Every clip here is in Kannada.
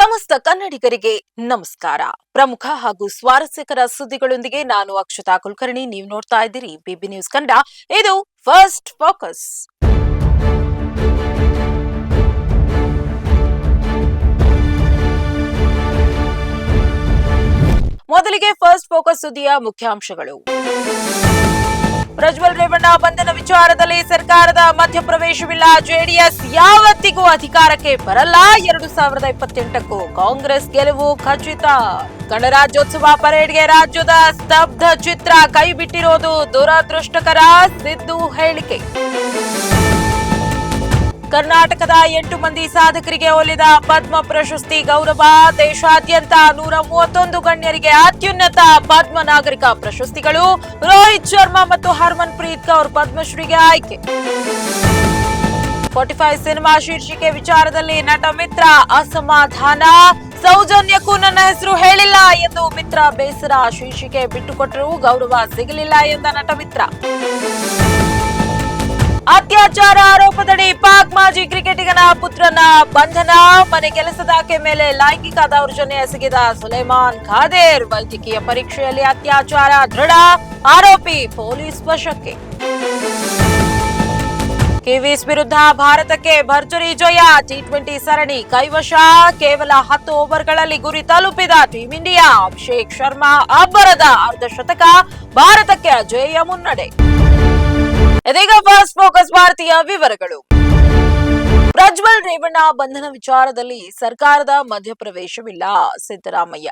ಸಮಸ್ತ ಕನ್ನಡಿಗರಿಗೆ ನಮಸ್ಕಾರ. ಪ್ರಮುಖ ಹಾಗೂ ಸ್ವಾರಸ್ಯಕರ ಸುದ್ದಿಗಳೊಂದಿಗೆ ನಾನು ಅಕ್ಷತಾ ಕುಲಕರ್ಣಿ. ನೀವು ನೋಡ್ತಾ ಇದ್ದೀರಿ ಬಿಬಿ ನ್ಯೂಸ್ ಕನ್ನಡ. ಇದು ಫಸ್ಟ್ ಫೋಕಸ್ ಮೊದಲಿಗೆ ಫಸ್ಟ್ ಫೋಕಸ್ ಸುದ್ದಿಯ ಮುಖ್ಯಾಂಶಗಳು. ಪ್ರಜ್ವಲ್ ರೇವಣ್ಣ, ಬಂಧನ ವಿಚಾರದಲ್ಲಿ ಸರ್ಕಾರದ ಮಧ್ಯಪ್ರವೇಶವಿಲ್ಲ. ಜೆಡಿಎಸ್ ಯಾವತ್ತಿಗೂ ಅಧಿಕಾರಕ್ಕೆ ಬರಲ್ಲ. ಎರಡು ಸಾವಿರದ ಇಪ್ಪತ್ತೆಂಟಕ್ಕೂ ಕಾಂಗ್ರೆಸ್ ಗೆಲುವು ಖಚಿತ. ಗಣರಾಜ್ಯೋತ್ಸವ ಪರೇಡ್ಗೆ ರಾಜ್ಯದ ಸ್ತಬ್ಧ ಚಿತ್ರ ಕೈ ಬಿಟ್ಟಿರೋದು ದುರದೃಷ್ಟಕರ ಸಿದ್ದು ಹೇಳಿಕೆ. ಕರ್ನಾಟಕದ ಎಂಟು ಮಂದಿ ಸಾಧಕರಿಗೆ ಒಲಿದ ಪದ್ಮ ಪ್ರಶಸ್ತಿ ಗೌರವ ದೇಶಾದ್ಯಂತ ನೂರ ಮೂವತ್ತೊಂದು ಗಣ್ಯರಿಗೆ ಅತ್ಯುನ್ನತ ಪದ್ಮ ನಾಗರಿಕ ಪ್ರಶಸ್ತಿಗಳು. ರೋಹಿತ್ ಶರ್ಮಾ ಮತ್ತು ಹರ್ಮನ್ ಪ್ರೀತ್ ಕೌರ್ ಪದ್ಮಶ್ರೀಗೆ ಆಯ್ಕೆ. ಫೋರ್ಟಿ ಫೈವ್ ಸಿನಿಮಾ ಶೀರ್ಷಿಕೆ ವಿಚಾರದಲ್ಲಿ ನಟ ಮಿತ್ರ ಅಸಮಾಧಾನ. ಸೌಜನ್ಯಕ್ಕೂ ನನ್ನ ಹೆಸರು ಹೇಳಿಲ್ಲ ಎಂದು ಮಿತ್ರ ಬೇಸರ ಶೀರ್ಷಿಕೆ ಬಿಟ್ಟುಕೊಟ್ಟರೂ ಗೌರವ ಸಿಗಲಿಲ್ಲ ಎಂದ ನಟ ಮಿತ್ರ. ಅತ್ಯಾಚಾರ ಆರೋಪದಡಿ ಪಾಕ್ ಮಾಜಿ ಕ್ರಿಕೆಟಿಗನ ಪುತ್ರನ ಬಂಧನ, ಮನೆ ಕೆಲಸದಾಕೆ ಮೇಲೆ ಲೈಂಗಿಕ ದೌರ್ಜನ್ಯ ಎಸಗಿದ ಸುಲೇಮಾನ್ ಖಾದೇರ್, ವೈದ್ಯಕೀಯ ಪರೀಕ್ಷೆಯಲ್ಲಿ ಅತ್ಯಾಚಾರ, ದೃಢ ಆರೋಪಿ ಪೊಲೀಸ್ ವಶಕ್ಕೆ. ಕಿವೀಸ್ ವಿರುದ್ಧ ಭಾರತಕ್ಕೆ ಭರ್ಜರಿ ಜಯ. ಟಿ ಟ್ವೆಂಟಿ ಸರಣಿ ಕೈವಶ. ಕೇವಲ ಹತ್ತು ಓವರ್ಗಳಲ್ಲಿ ಗುರಿ ತಲುಪಿದ ಟೀಂ ಇಂಡಿಯಾ ಅಭಿಷೇಕ್ ಶರ್ಮಾ ಅಬ್ಬರದ ಅರ್ಧಶತಕ ಭಾರತಕ್ಕೆ ಅಜೇಯ ಮುನ್ನಡೆ. ಇದೀಗ ಫಸ್ಟ್ ಫೋಕಸ್ ಭಾರತೀಯ ವಿವರಗಳು. ಪ್ರಜ್ವಲ್ ರೇವಣ್ಣ ಬಂಧನ ವಿಚಾರದಲ್ಲಿ ಸರ್ಕಾರದ ಮಧ್ಯಪ್ರವೇಶವಿಲ್ಲ ಸಿದ್ದರಾಮಯ್ಯ.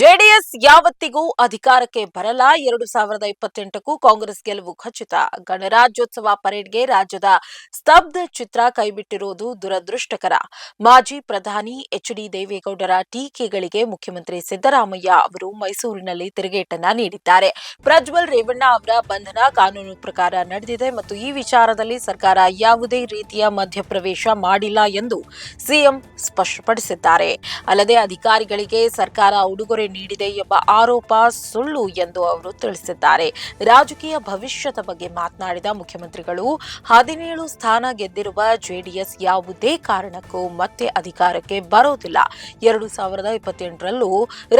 ಜೆಡಿಎಸ್ ಯಾವತ್ತಿಗೂ ಅಧಿಕಾರಕ್ಕೆ ಬರಲ್ಲ. ಎರಡು ಸಾವಿರದ ಇಪ್ಪತ್ತೆಂಟಕ್ಕೂ ಕಾಂಗ್ರೆಸ್ ಗೆಲುವು ಖಚಿತ. ಗಣರಾಜ್ಯೋತ್ಸವ ಪರೇಡ್ಗೆ ರಾಜ್ಯದ ಸ್ತಬ್ಧ ಚಿತ್ರ ಕೈಬಿಟ್ಟಿರುವುದು ದುರದೃಷ್ಟಕರ. ಮಾಜಿ ಪ್ರಧಾನಿ ಎಚ್ ಡಿ ದೇವೇಗೌಡರ ಟೀಕೆಗಳಿಗೆ ಮುಖ್ಯಮಂತ್ರಿ ಸಿದ್ದರಾಮಯ್ಯ ಅವರು ಮೈಸೂರಿನಲ್ಲಿ ತಿರುಗೇಟನ್ನ ನೀಡಿದ್ದಾರೆ. ಪ್ರಜ್ವಲ್ ರೇವಣ್ಣ ಅವರ ಬಂಧನ ಕಾನೂನು ಪ್ರಕಾರ ನಡೆದಿದೆ ಮತ್ತು ಈ ವಿಚಾರದಲ್ಲಿ ಸರ್ಕಾರ ಯಾವುದೇ ರೀತಿಯ ಮಧ್ಯಪ್ರವೇಶ ಮಾಡಿಲ್ಲ ಎಂದು ಸಿಎಂ ಸ್ಪಷ್ಟಪಡಿಸಿದ್ದಾರೆ. ಅಲ್ಲದೆ ಅಧಿಕಾರಿಗಳಿಗೆ ಸರ್ಕಾರ ಉಡುಗೊರೆ ನೀಡಿದೆ ಎಂಬ ಆರೋಪ ಸುಳ್ಳು ಎಂದು ಅವರು ತಿಳಿಸಿದ್ದಾರೆ. ರಾಜಕೀಯ ಭವಿಷ್ಯದ ಬಗ್ಗೆ ಮಾತನಾಡಿದ ಮುಖ್ಯಮಂತ್ರಿಗಳು, ಹದಿನೇಳು ಸ್ಥಾನ ಗೆದ್ದಿರುವ ಜೆಡಿಎಸ್ ಯಾವುದೇ ಕಾರಣಕ್ಕೂ ಮತ್ತೆ ಅಧಿಕಾರಕ್ಕೆ ಬರೋದಿಲ್ಲ. ಎರಡು ಸಾವಿರದ ಇಪ್ಪತ್ತೆಂಟರಲ್ಲೂ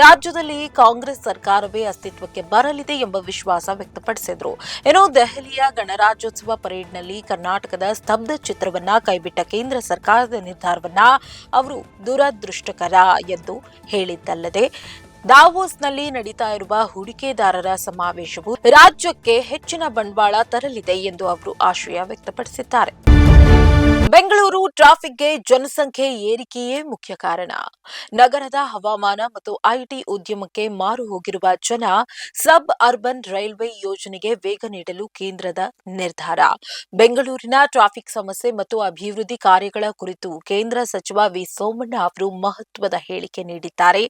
ರಾಜ್ಯದಲ್ಲಿ ಕಾಂಗ್ರೆಸ್ ಸರ್ಕಾರವೇ ಅಸ್ತಿತ್ವಕ್ಕೆ ಬರಲಿದೆ ಎಂಬ ವಿಶ್ವಾಸ ವ್ಯಕ್ತಪಡಿಸಿದರು. ಇನ್ನು ದೆಹಲಿಯ ಗಣರಾಜ್ಯೋತ್ಸವ ಪರೇಡ್ನಲ್ಲಿ ಕರ್ನಾಟಕದ ಸ್ತಬ್ಧ ಚಿತ್ರವನ್ನ ಕೈಬಿಟ್ಟ ಕೇಂದ್ರ ಸರ್ಕಾರದ ನಿರ್ಧಾರವನ್ನ ಅವರು ದುರದೃಷ್ಟಕರ ಎಂದು ಹೇಳಿದ್ದಲ್ಲದೆ ದಾವೋಸ್ನಲ್ಲಿ ನಡೀತಾ ಇರುವ ಹೂಡಿಕೆದಾರರ ಸಮಾವೇಶವು ರಾಜ್ಯಕ್ಕೆ ಹೆಚ್ಚಿನ ಬಂಡವಾಳ ತರಲಿದೆ ಎಂದು ಅವರು ಆಶಯ ವ್ಯಕ್ತಪಡಿಸಿದ್ದಾರೆ. ಬೆಂಗಳೂರು ಟ್ರಾಫಿಕ್ಗೆ ಜನಸಂಖ್ಯೆ ಏರಿಕೆಯೇ ಮುಖ್ಯ ಕಾರಣ. ನಗರದ ಹವಾಮಾನ ಮತ್ತು ಐಟಿ ಉದ್ಯಮಕ್ಕೆ ಮಾರು ಹೋಗಿರುವ ಜನ ಸಬ್ ಅರ್ಬನ್ ರೈಲ್ವೆ ಯೋಜನೆಗೆ ವೇಗ ನೀಡಲು ಕೇಂದ್ರದ ನಿರ್ಧಾರ. ಬೆಂಗಳೂರಿನ ಟ್ರಾಫಿಕ್ ಸಮಸ್ಯೆ ಮತ್ತು ಅಭಿವೃದ್ಧಿ ಕಾರ್ಯಗಳ ಕುರಿತು ಕೇಂದ್ರ ಸಚಿವ ವಿ. ಸೋಮಣ್ಣ ಅವರು ಮಹತ್ವದ ಹೇಳಿಕೆ ನೀಡಿದ್ದಾರೆ.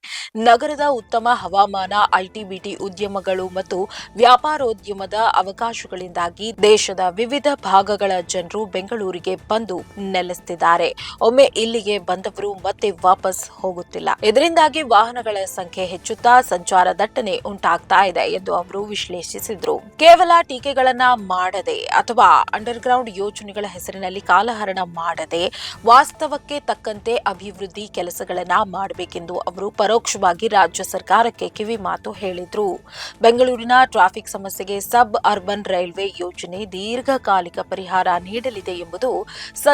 ನಗರದ ಉತ್ತಮ ಹವಾಮಾನ ಐಟಿ ಬಿಟಿ ಉದ್ಯಮಗಳು ಮತ್ತು ವ್ಯಾಪಾರೋದ್ಯಮದ ಅವಕಾಶಗಳಿಂದಾಗಿ ದೇಶದ ವಿವಿಧ ಭಾಗಗಳ ಜನರು ಬೆಂಗಳೂರಿಗೆ ಬಂದು ನೆಲೆಸುತ್ತಿದ್ದಾರೆ ಒಮ್ಮೆ ಇಲ್ಲಿಗೆ ಬಂದವರು ಮತ್ತೆ ವಾಪಸ್ ಹೋಗುತ್ತಿಲ್ಲ. ಇದರಿಂದಾಗಿ ವಾಹನಗಳ ಸಂಖ್ಯೆ ಹೆಚ್ಚುತ್ತಾ ಸಂಚಾರ ದಟ್ಟಣೆ ಉಂಟಾಗ್ತಾ ಇದೆ ಎಂದು ಅವರು ವಿಶ್ಲೇಷಿಸಿದ್ರು. ಕೇವಲ ಟೀಕೆಗಳನ್ನ ಮಾಡದೆ ಅಥವಾ ಅಂಡರ್ಗ್ರೌಂಡ್ ಯೋಜನೆಗಳ ಹೆಸರಿನಲ್ಲಿ ಕಾಲಹರಣ ಮಾಡದೆ ವಾಸ್ತವಕ್ಕೆ ತಕ್ಕಂತೆ ಅಭಿವೃದ್ಧಿ ಕೆಲಸಗಳನ್ನ ಮಾಡಬೇಕೆಂದು ಅವರು ಪರೋಕ್ಷವಾಗಿ ರಾಜ್ಯ ಸರ್ಕಾರಕ್ಕೆ ಕಿವಿ ಮಾತು ಹೇಳಿದ್ರು. ಬೆಂಗಳೂರಿನ ಟ್ರಾಫಿಕ್ ಸಮಸ್ಯೆಗೆ ಸಬ್ ಅರ್ಬನ್ ರೈಲ್ವೆ ಯೋಜನೆ ದೀರ್ಘಕಾಲಿಕ ಪರಿಹಾರ ನೀಡಲಿದೆ ಎಂಬುದು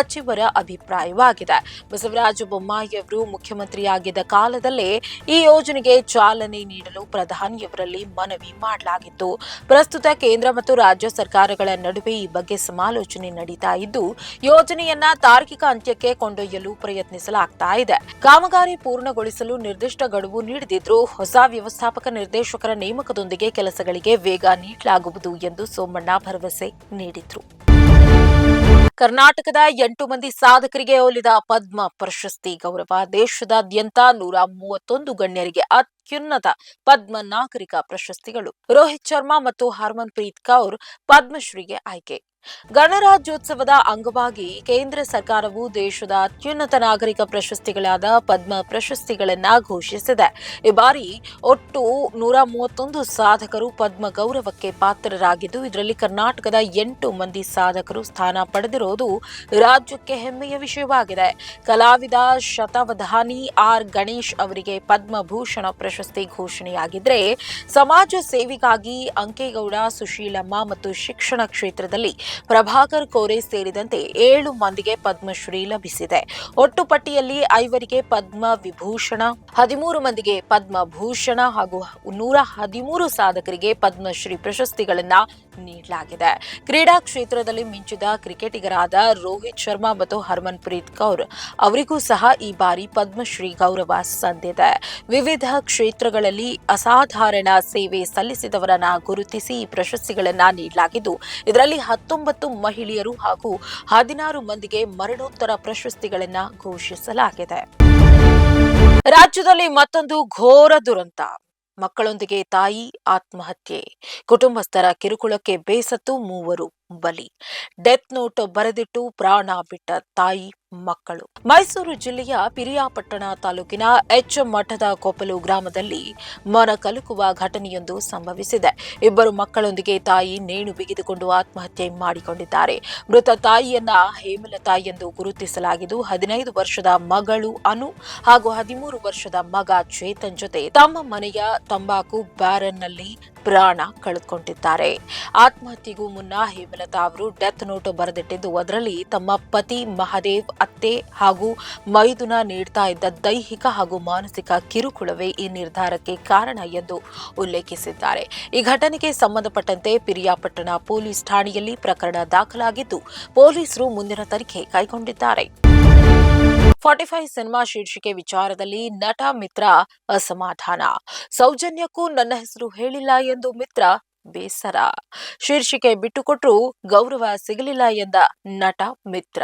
ಸಚಿವರ ಅಭಿಪ್ರಾಯವಾಗಿದೆ. ಬಸವರಾಜ ಬೊಮ್ಮಾಯಿಯವರು ಮುಖ್ಯಮಂತ್ರಿಯಾಗಿದ್ದ ಕಾಲದಲ್ಲೇ ಈ ಯೋಜನೆಗೆ ಚಾಲನೆ ನೀಡಲು ಪ್ರಧಾನಿಯವರಲ್ಲಿ ಮನವಿ ಮಾಡಲಾಗಿತ್ತು. ಪ್ರಸ್ತುತ ಕೇಂದ್ರ ಮತ್ತು ರಾಜ್ಯ ಸರ್ಕಾರಗಳ ನಡುವೆ ಈ ಬಗ್ಗೆ ಸಮಾಲೋಚನೆ ನಡೀತಾ ಇದ್ದು, ಯೋಜನೆಯನ್ನ ತಾರ್ಕಿಕ ಅಂತ್ಯಕ್ಕೆ ಕೊಂಡೊಯ್ಯಲು ಪ್ರಯತ್ನಿಸಲಾಗ್ತಾ ಇದೆ. ಕಾಮಗಾರಿ ಪೂರ್ಣಗೊಳಿಸಲು ನಿರ್ದಿಷ್ಟ ಗಡುವು ನೀಡದಿದ್ರೂ ಹೊಸ ವ್ಯವಸ್ಥಾಪಕ ನಿರ್ದೇಶಕರ ನೇಮಕದೊಂದಿಗೆ ಕೆಲಸಗಳಿಗೆ ವೇಗ ನೀಡಲಾಗುವುದು ಎಂದು ಸೋಮಣ್ಣ ಭರವಸೆ ನೀಡಿದ್ರು. ಕರ್ನಾಟಕದ ಎಂಟು ಮಂದಿ ಸಾಧಕರಿಗೆ ಒಲಿದ ಪದ್ಮ ಪ್ರಶಸ್ತಿ ಗೌರವ ದೇಶದಾದ್ಯಂತ ನೂರ ಮೂವತ್ತೊಂದು ಗಣ್ಯರಿಗೆ ಅತ್ಯುನ್ನತ ಪದ್ಮ ನಾಗರಿಕ ಪ್ರಶಸ್ತಿಗಳು. ರೋಹಿತ್ ಶರ್ಮಾ ಮತ್ತು ಹರ್ಮನ್ ಪ್ರೀತ್ ಕೌರ್ ಪದ್ಮಶ್ರೀಗೆ ಆಯ್ಕೆ. ಗಣರಾಜ್ಯೋತ್ಸವದ ಅಂಗವಾಗಿ ಕೇಂದ್ರ ಸರ್ಕಾರವು ದೇಶದ ಅತ್ಯುನ್ನತ ನಾಗರಿಕ ಪ್ರಶಸ್ತಿಗಳಾದ ಪದ್ಮ ಪ್ರಶಸ್ತಿಗಳನ್ನ ಘೋಷಿಸಿದೆ. ಈ ಬಾರಿ ಒಟ್ಟು ನೂರ ಮೂವತ್ತೊಂದು ಸಾಧಕರು ಪದ್ಮ ಗೌರವಕ್ಕೆ ಪಾತ್ರರಾಗಿದ್ದು, ಇದರಲ್ಲಿ ಕರ್ನಾಟಕದ ಎಂಟು ಮಂದಿ ಸಾಧಕರು ಸ್ಥಾನ ಪಡೆದಿರುವುದು ರಾಜ್ಯಕ್ಕೆ ಹೆಮ್ಮೆಯ ವಿಷಯವಾಗಿದೆ. ಕಲಾವಿದ ಶತಾವಧಾನಿ ಆರ್ ಗಣೇಶ್ ಅವರಿಗೆ ಪದ್ಮಭೂಷಣ ಪ್ರಶಸ್ತಿ ಘೋಷಣೆಯಾಗಿದ್ರೆ ಸಮಾಜ ಸೇವೆಗಾಗಿ ಅಂಕೇಗೌಡ, ಸುಶೀಲಮ್ಮ ಮತ್ತು ಶಿಕ್ಷಣ ಕ್ಷೇತ್ರದಲ್ಲಿ ಪ್ರಭಾಕರ್ ಕೋರೆ ಸೇರಿದಂತೆ ಏಳು ಮಂದಿಗೆ ಪದ್ಮಶ್ರೀ ಲಭಿಸಿದೆ. ಒಟ್ಟು ಪಟ್ಟಿಯಲ್ಲಿ ಐವರಿಗೆ ಪದ್ಮ ವಿಭೂಷಣ, ಹದಿಮೂರು ಮಂದಿಗೆ ಪದ್ಮಭೂಷಣ ಹಾಗೂ ನೂರ ಹದಿಮೂರು ಸಾಧಕರಿಗೆ ಪದ್ಮಶ್ರೀ ಪ್ರಶಸ್ತಿಗಳನ್ನ ನೀಡಲಾಗಿದೆ. ಕ್ರೀಡಾ ಕ್ಷೇತ್ರದಲ್ಲಿ ಮಿಂಚಿದ ಕ್ರಿಕೆಟಿಗರಾದ ರೋಹಿತ್ ಶರ್ಮಾ ಮತ್ತು ಹರ್ಮನ್ ಪ್ರೀತ್ ಕೌರ್ ಅವರಿಗೂ ಸಹ ಈ ಬಾರಿ ಪದ್ಮಶ್ರೀ ಗೌರವ ಸಂದಿದೆ. ವಿವಿಧ ಕ್ಷೇತ್ರಗಳಲ್ಲಿ ಅಸಾಧಾರಣ ಸೇವೆ ಸಲ್ಲಿಸಿದವರನ್ನ ಗುರುತಿಸಿ ಈ ಪ್ರಶಸ್ತಿಗಳನ್ನ ನೀಡಲಾಗಿದ್ದು, ಇದರಲ್ಲಿ ಹತ್ತೊಂಬತ್ತು ಮಹಿಳೆಯರು ಹಾಗೂ ಹದಿನಾರು ಮಂದಿಗೆ ಮರಣೋತ್ತರ ಪ್ರಶಸ್ತಿಗಳನ್ನ ಘೋಷಿಸಲಾಗಿದೆ. ರಾಜ್ಯದಲ್ಲಿ ಮತ್ತೊಂದು ಘೋರ ದುರಂತ. ಮಕ್ಕಳೊಂದಿಗೆ ತಾಯಿ ಆತ್ಮಹತ್ಯೆ. ಕುಟುಂಬಸ್ಥರ ಕಿರುಕುಳಕ್ಕೆ ಬೇಸತ್ತು ಮೂವರು ಬಲಿ. ಡೆತ್ ನೋಟ್ ಬರೆದಿಟ್ಟು ಪ್ರಾಣ ಬಿಟ್ಟ ತಾಯಿ ಮಕ್ಕಳು. ಮೈಸೂರು ಜಿಲ್ಲೆಯ ಪಿರಿಯಾಪಟ್ಟಣ ತಾಲೂಕಿನ ಎಚ್ ಮಠದ ಕೊಪ್ಪಲು ಗ್ರಾಮದಲ್ಲಿ ಮನ ಕಲುಕುವ ಘಟನೆಯೊಂದು ಸಂಭವಿಸಿದೆ. ಇಬ್ಬರು ಮಕ್ಕಳೊಂದಿಗೆ ತಾಯಿ ನೇಣು ಬಿಗಿದುಕೊಂಡು ಆತ್ಮಹತ್ಯೆ ಮಾಡಿಕೊಂಡಿದ್ದಾರೆ. ಮೃತ ತಾಯಿಯನ್ನ ಹೇಮಲತಾ ಎಂದು ಗುರುತಿಸಲಾಗಿದ್ದು, ಹದಿನೈದು ವರ್ಷದ ಮಗಳು ಅನು ಹಾಗೂ ಹದಿಮೂರು ವರ್ಷದ ಮಗ ಚೇತನ್ ಜೊತೆ ತಮ್ಮ ಮನೆಯ ತಂಬಾಕು ಬ್ಯಾರನ್ನಲ್ಲಿ ಪ್ರಾಣ ಕಳೆದುಕೊಂಡಿದ್ದಾರೆ. ಆತ್ಮಹತ್ಯೆಗೂ ಮುನ್ನ ಹೇಮಲತಾ ಅವರು ಡೆತ್ ನೋಟ್ ಬರೆದಿಟ್ಟಿದ್ದು ಅದರಲ್ಲಿ ತಮ್ಮ ಪತಿ ಮಹದೇವ್, ಅತ್ತೆ ಹಾಗೂ ಮೈದುನ ನೀಡ್ತಾ ಇದ್ದ ದೈಹಿಕ ಹಾಗೂ ಮಾನಸಿಕ ಕಿರುಕುಳವೇ ಈ ನಿರ್ಧಾರಕ್ಕೆ ಕಾರಣ ಎಂದು ಉಲ್ಲೇಖಿಸಿದ್ದಾರೆ. ಈ ಘಟನೆಗೆ ಸಂಬಂಧಪಟ್ಟಂತೆ ಪಿರಿಯಾಪಟ್ಟಣ ಪೊಲೀಸ್ ಠಾಣೆಯಲ್ಲಿ ಪ್ರಕರಣ ದಾಖಲಾಗಿದ್ದು, ಪೊಲೀಸರು ಮುಂದಿನ ತನಿಖೆ ಕೈಗೊಂಡಿದ್ದಾರೆ. ಫಾರ್ಟಿ ಫೈವ್ ಸಿನಿಮಾ ಶೀರ್ಷಿಕೆ ವಿಚಾರದಲ್ಲಿ ನಟ ಮಿತ್ರ ಅಸಮಾಧಾನ. ಸೌಜನ್ಯಕ್ಕೂ ನನ್ನ ಹೆಸರು ಹೇಳಿಲ್ಲ ಎಂದು ಮಿತ್ರ ಬೇಸರ. ಶೀರ್ಷಿಕೆ ಬಿಟ್ಟುಕೊಟ್ರು ಗೌರವ ಸಿಗಲಿಲ್ಲ ಎಂದ ನಟ ಮಿತ್ರ.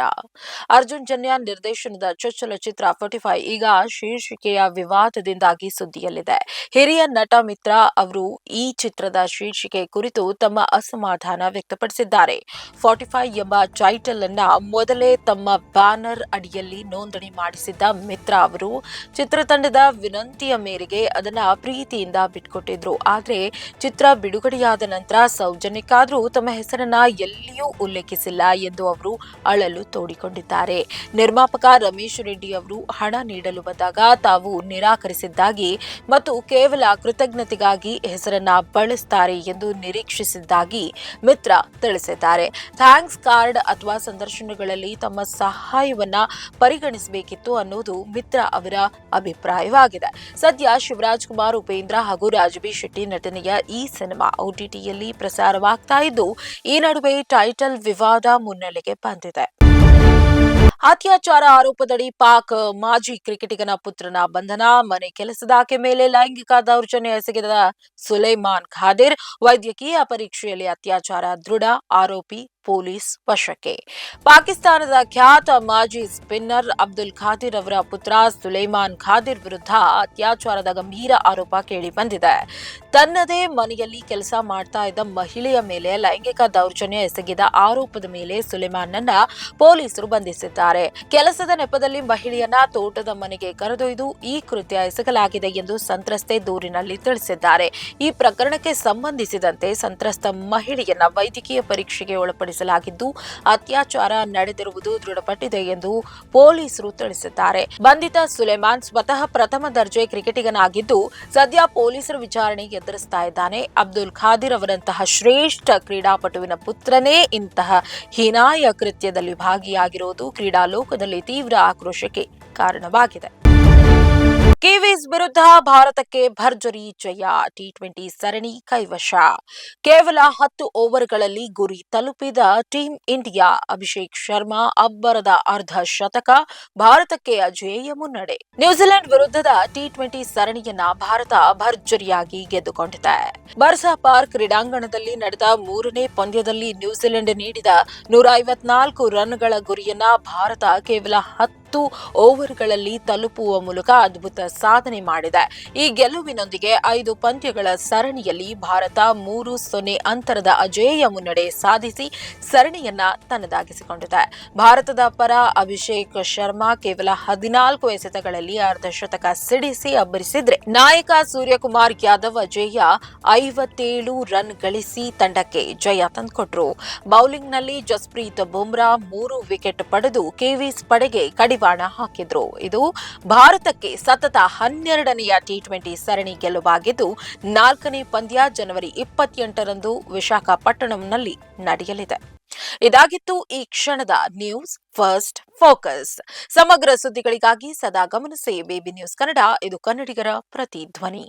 ಅರ್ಜುನ್ ಜನ್ಯ ನಿರ್ದೇಶನದ ಚೊಚ್ಚಲ ಚಿತ್ರ ಫೋರ್ಟಿ ಈಗ ಶೀರ್ಷಿಕೆಯ ವಿವಾದದಿಂದಾಗಿ ಸುದ್ದಿಯಲ್ಲಿದೆ. ಹಿರಿಯ ನಟ ಮಿತ್ರ ಅವರು ಈ ಚಿತ್ರದ ಶೀರ್ಷಿಕೆ ಕುರಿತು ತಮ್ಮ ಅಸಮಾಧಾನ ವ್ಯಕ್ತಪಡಿಸಿದ್ದಾರೆ. ಫಾರ್ಟಿ ಎಂಬ ಟೈಟಲ್ ಅನ್ನ ಮೊದಲೇ ತಮ್ಮ ಬ್ಯಾನರ್ ಅಡಿಯಲ್ಲಿ ನೋಂದಣಿ ಮಾಡಿಸಿದ್ದ ಮಿತ್ರ ಅವರು ಚಿತ್ರತಂಡದ ವಿನಂತಿಯ ಮೇರೆಗೆ ಅದನ್ನ ಪ್ರೀತಿಯಿಂದ ಬಿಟ್ಕೊಟ್ಟಿದ್ರು ಆದ್ರೆ ಚಿತ್ರ ಬಿಡುಗಡೆಯಾದ ನಂತರ ಸೌಜನ್ಯಕ್ಕಾದರೂ ತಮ್ಮ ಹೆಸರನ್ನ ಎಲ್ಲಿಯೂ ಉಲ್ಲೇಖಿಸಿಲ್ಲ ಎಂದು ಅವರು ಅಳಲು ತೋಡಿಕೊಂಡಿದ್ದಾರೆ. ನಿರ್ಮಾಪಕ ರಮೇಶ್ ರೆಡ್ಡಿ ಅವರು ಹಣ ನೀಡಲು ಬಂದಾಗ ತಾವು ನಿರಾಕರಿಸಿದ್ದಾಗಿ ಮತ್ತು ಕೇವಲ ಕೃತಜ್ಞತೆಗಾಗಿ ಹೆಸರನ್ನ ಬಳಸ್ತಾರೆ ಎಂದು ನಿರೀಕ್ಷಿಸಿದ್ದಾಗಿ ಮಿತ್ರ ತಿಳಿಸಿದ್ದಾರೆ. ಥ್ಯಾಂಕ್ಸ್ ಕಾರ್ಡ್ ಅಥವಾ ಸಂದರ್ಶನಗಳಲ್ಲಿ ತಮ್ಮ ಸಹಾಯವನ್ನ ಪರಿಗಣಿಸಬೇಕಿತ್ತು ಅನ್ನೋದು ಮಿತ್ರ ಅವರ ಅಭಿಪ್ರಾಯವಾಗಿದೆ. ಸದ್ಯ ಶಿವರಾಜ್ ಕುಮಾರ್ ಉಪೇಂದ್ರ ಹಾಗೂ ರಾಜಬಿ ಶೆಟ್ಟಿ ನಟನೆಯ ಈ ಸಿನಿಮಾ ಓಟಿಟಿಯಲ್ಲಿ ಪ್ರಸಾರವಾಗ್ತಾ ಇದ್ದು, ಈ ನಡುವೆ ಟೈಟಲ್ ವಿವಾದ ಮುನ್ನೆಲೆಗೆ ಬಂದಿದೆ. ಅತ್ಯಾಚಾರ ಆರೋಪದಡಿ ಪಾಕ್ ಮಾಜಿ ಕ್ರಿಕೆಟಿಗನ ಪುತ್ರನ ಬಂಧನ, ಮನೆ ಕೆಲಸದಾಕೆ ಮೇಲೆ ಲೈಂಗಿಕ ದೌರ್ಜನ್ಯ ಎಸಗಿದ ಸುಲೈಮಾನ್ ಖಾದಿರ್, ವೈದ್ಯಕೀಯ ಪರೀಕ್ಷೆಯಲ್ಲಿ ಅತ್ಯಾಚಾರ ದೃಢ ಆರೋಪಿ ಪೊಲೀಸ್ ವಶಕ್ಕೆ. ಪಾಕಿಸ್ತಾನದ ಖ್ಯಾತ ಮಾಜಿ ಸ್ಪಿನ್ನರ್ ಅಬ್ದುಲ್ ಖಾದಿರ್ ಅವರ ಪುತ್ರ ಸುಲೈಮಾನ್ ಖಾದಿರ್ ವಿರುದ್ಧ ಅತ್ಯಾಚಾರದ ಗಂಭೀರ ಆರೋಪ ಕೇಳಿ ಬಂದಿದೆ ತನ್ನದೇ ಮನೆಯಲ್ಲಿ ಕೆಲಸ ಮಾಡ್ತಾ ಇದ್ದ ಮಹಿಳೆಯ ಮೇಲೆ ಲೈಂಗಿಕ ದೌರ್ಜನ್ಯ ಎಸಗಿದ ಆರೋಪದ ಮೇಲೆ ಸುಲೇಮಾನ್ನನ್ನ ಪೊಲೀಸರು ಬಂಧಿಸಿದ್ದಾರೆ. ಕೆಲಸದ ನೆಪದಲ್ಲಿ ಮಹಿಳೆಯನ್ನ ತೋಟದ ಮನೆಗೆ ಕರೆದೊಯ್ದು ಈ ಕೃತ್ಯ ಎಸಗಲಾಗಿದೆ ಎಂದು ಸಂತ್ರಸ್ತೆ ದೂರಿನಲ್ಲಿ ತಿಳಿಸಿದ್ದಾರೆ. ಈ ಪ್ರಕರಣಕ್ಕೆ ಸಂಬಂಧಿಸಿದಂತೆ ಸಂತ್ರಸ್ತ ಮಹಿಳೆಯನ್ನ ವೈದ್ಯಕೀಯ ಪರೀಕ್ಷೆಗೆ ಒಳಪಡಿಸಲಾಗಿದ್ದು ಅತ್ಯಾಚಾರ ನಡೆದಿರುವುದು ದೃಢಪಟ್ಟಿದೆ ಎಂದು ಪೊಲೀಸರು ತಿಳಿಸಿದ್ದಾರೆ. ಬಂಧಿತ ಸುಲೇಮಾನ್ ಸ್ವತಃ ಪ್ರಥಮ ದರ್ಜೆ ಕ್ರಿಕೆಟಿಗನಾಗಿದ್ದು, ಸದ್ಯ ಪೊಲೀಸರ ವಿಚಾರಣೆ ಎದುರಿಸ್ತಾ ಇದ್ದಾನೆ. ಅಬ್ದುಲ್ ಖಾದಿರ್ ಅವರಂತಹ ಶ್ರೇಷ್ಠ ಕ್ರೀಡಾಪಟುವಿನ ಪುತ್ರನೇ ಇಂತಹ ಹೀನಾಯ ಕೃತ್ಯದಲ್ಲಿ ಭಾಗಿಯಾಗಿರುವುದು ಕ್ರೀಡಾ ಲೋಕದಲ್ಲಿ ತೀವ್ರ ಆಕ್ರೋಶಕ್ಕೆ ಕಾರಣವಾಗಿದೆ. ಕಿವೀಸ್ ವಿರುದ್ಧ ಭಾರತಕ್ಕೆ ಭರ್ಜರಿ ಜಯ. ಟಿ ಟ್ವೆಂಟಿ ಸರಣಿ ಕೈವಶ. ಕೇವಲ ಹತ್ತು ಓವರ್ಗಳಲ್ಲಿ ಗುರಿ ತಲುಪಿದ ಟೀಂ ಇಂಡಿಯಾ, ಅಭಿಷೇಕ್ ಶರ್ಮಾ ಅಬ್ಬರದ ಅರ್ಧ ಶತಕ, ಭಾರತಕ್ಕೆ ಅಜೇಯ ಮುನ್ನಡೆ. ನ್ಯೂಜಿಲೆಂಡ್ ವಿರುದ್ಧದ ಟಿ ಟ್ವೆಂಟಿ ಸರಣಿಯನ್ನ ಭಾರತ ಭರ್ಜರಿಯಾಗಿ ಗೆದ್ದುಕೊಂಡಿದೆ. ಬರ್ಸಾ ಪಾರ್ಕ್ ಕ್ರೀಡಾಂಗಣದಲ್ಲಿ ನಡೆದ ಮೂರನೇ ಪಂದ್ಯದಲ್ಲಿ ನ್ಯೂಜಿಲೆಂಡ್ ನೀಡಿದ ನೂರ ಐವತ್ನಾಲ್ಕು ರನ್ಗಳ ಗುರಿಯನ್ನ ಭಾರತ ಕೇವಲ ಹತ್ತು ಹತ್ತು ಓವರ್ಗಳಲ್ಲಿ ತಲುಪುವ ಮೂಲಕ ಅದ್ಭುತ ಸಾಧನೆ ಮಾಡಿದೆ. ಈ ಗೆಲುವಿನೊಂದಿಗೆ ಐದು ಪಂದ್ಯಗಳ ಸರಣಿಯಲ್ಲಿ ಭಾರತ ಮೂರು ಸೊನ್ನೆ ಅಂತರದ ಅಜೇಯ ಮುನ್ನಡೆ ಸಾಧಿಸಿ ಸರಣಿಯನ್ನ ತನ್ನದಾಗಿಸಿಕೊಂಡಿದೆ. ಭಾರತದ ಪರ ಅಭಿಷೇಕ್ ಶರ್ಮಾ ಕೇವಲ ಹದಿನಾಲ್ಕು ಎಸೆತಗಳಲ್ಲಿ ಅರ್ಧಶತಕ ಸಿಡಿಸಿ ಅಬ್ಬರಿಸಿದ್ರೆ ನಾಯಕ ಸೂರ್ಯಕುಮಾರ್ ಯಾದವ್ ಅಜೇಯ ಐವತ್ತೇಳು ರನ್ ಗಳಿಸಿ ತಂಡಕ್ಕೆ ಜಯ ತಂದುಕೊಟ್ರು. ಬೌಲಿಂಗ್ನಲ್ಲಿ ಜಸ್ಪ್ರೀತ್ ಬುಮ್ರಾ ಮೂರು ವಿಕೆಟ್ ಪಡೆದು ಕೆವಿಸ್ ಪಡೆಗೆ ಕಡಿವಾಣ ಹಾಕಿದ್ರು. ಇದು ಭಾರತಕ್ಕೆ ಸತತ ಹನ್ನೆರಡನೆಯ ಟಿ ಟ್ವೆಂಟಿ ಸರಣಿ ಗೆಲುವಾಗಿದ್ದು, ನಾಲ್ಕನೇ ಪಂದ್ಯ ಜನವರಿ ಇಪ್ಪತ್ತೆಂಟರಂದು ವಿಶಾಖಪಟ್ಟಣಂನಲ್ಲಿ ನಡೆಯಲಿದೆ. ಇದಾಗಿತ್ತು ಈ ಕ್ಷಣದ ನ್ಯೂಸ್ ಫಸ್ಟ್ ಫೋಕಸ್ ಸಮಗ್ರ ಸುದ್ದಿಗಳಿಗಾಗಿ ಸದಾ ಗಮನಿಸಿ ಬೇಬಿ ನ್ಯೂಸ್ ಕನ್ನಡ, ಇದು ಕನ್ನಡಿಗರ ಪ್ರತಿಧ್ವನಿ.